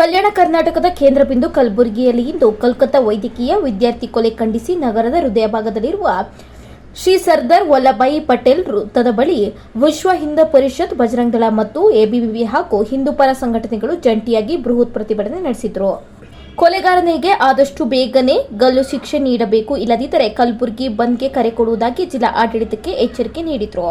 ಕಲ್ಯಾಣ ಕರ್ನಾಟಕದ ಕೇಂದ್ರ ಬಿಂದು ಕಲಬುರಗಿಯಲ್ಲಿ ಇಂದು ಕೋಲ್ಕತ್ತಾ ವೈದ್ಯಕೀಯ ವಿದ್ಯಾರ್ಥಿ ಕೊಲೆ ಖಂಡಿಸಿ ನಗರದ ಹೃದಯ ಭಾಗದಲ್ಲಿರುವ ಶ್ರೀ ಸರ್ದಾರ್ ವಲ್ಲಭಾಯಿ ಪಟೇಲ್ ವೃತ್ತದ ಬಳಿ ವಿಶ್ವ ಹಿಂದ ಪರಿಷತ್, ಬಜರಂಗ್ ದಳ ಮತ್ತು ಎಬಿವಿಪಿ ಹಾಗೂ ಹಿಂದೂ ಪರ ಸಂಘಟನೆಗಳು ಜಂಟಿಯಾಗಿ ಬೃಹತ್ ಪ್ರತಿಭಟನೆ ನಡೆಸಿದರು. ಕೊಲೆಗಾರನಿಗೆ ಆದಷ್ಟು ಬೇಗನೆ ಗಲ್ಲು ಶಿಕ್ಷೆ ನೀಡಬೇಕು ಇಲ್ಲದಿದ್ದರೆ ಕಲಬುರಗಿ ಬಂದ್ಗೆ ಕರೆ ಕೊಡುವುದಾಗಿ ಜಿಲ್ಲಾ ಆಡಳಿತಕ್ಕೆ ಎಚ್ಚರಿಕೆ ನೀಡಿದರು.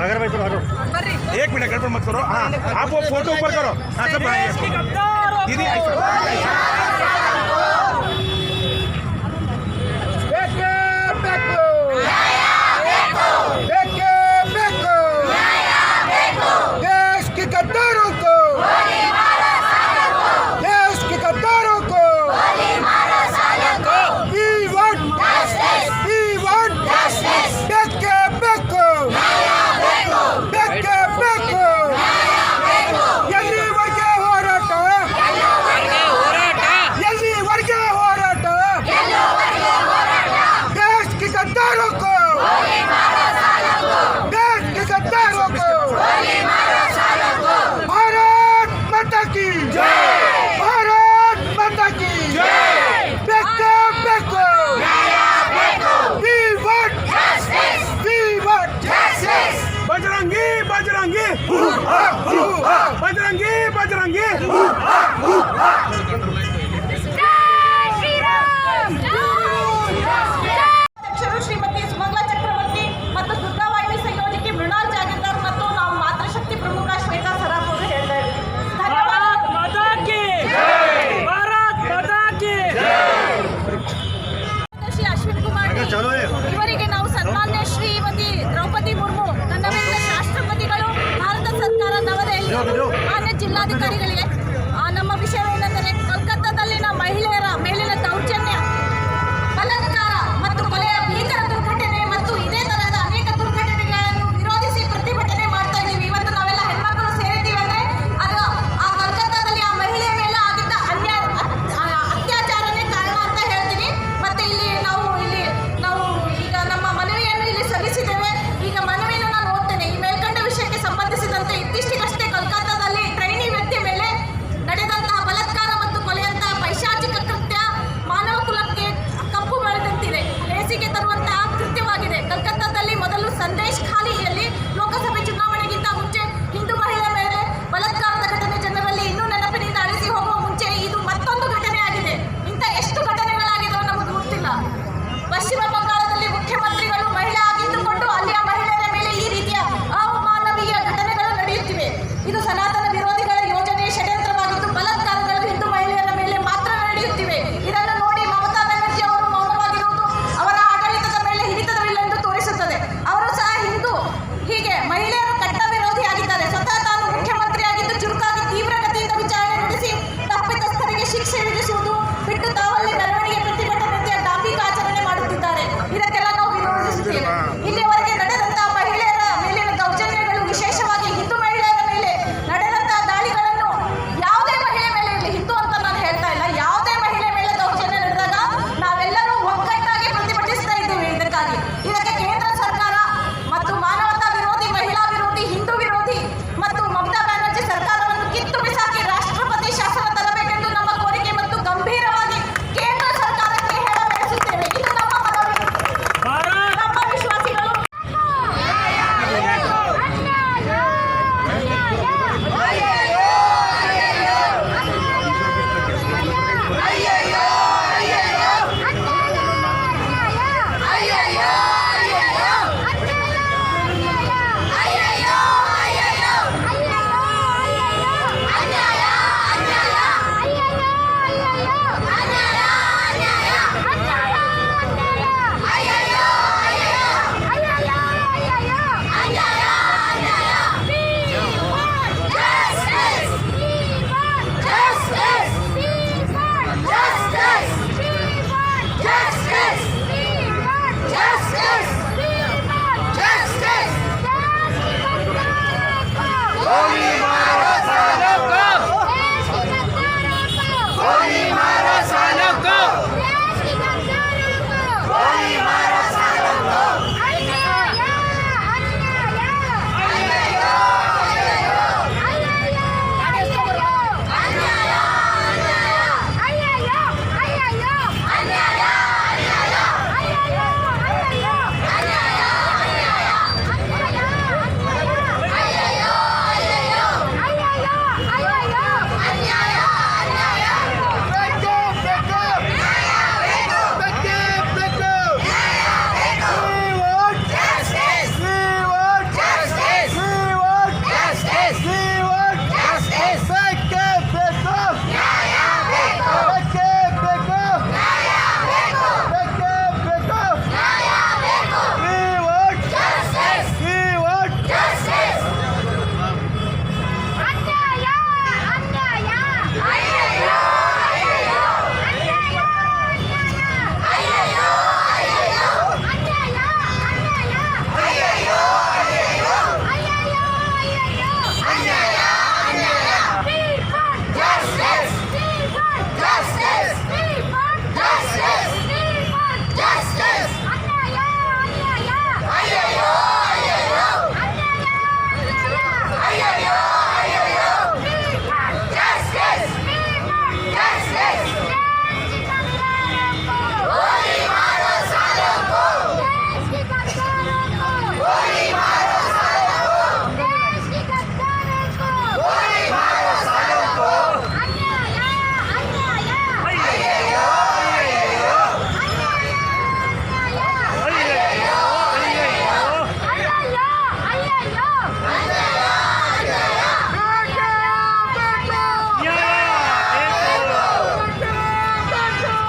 सागर भाई थोड़ा हटो एक मिनट गड़बड़ मत करो हाँ आप वो फोटो ऊपर करो हाँ सब आइए दीदी ऐसा Hurra! Hurra!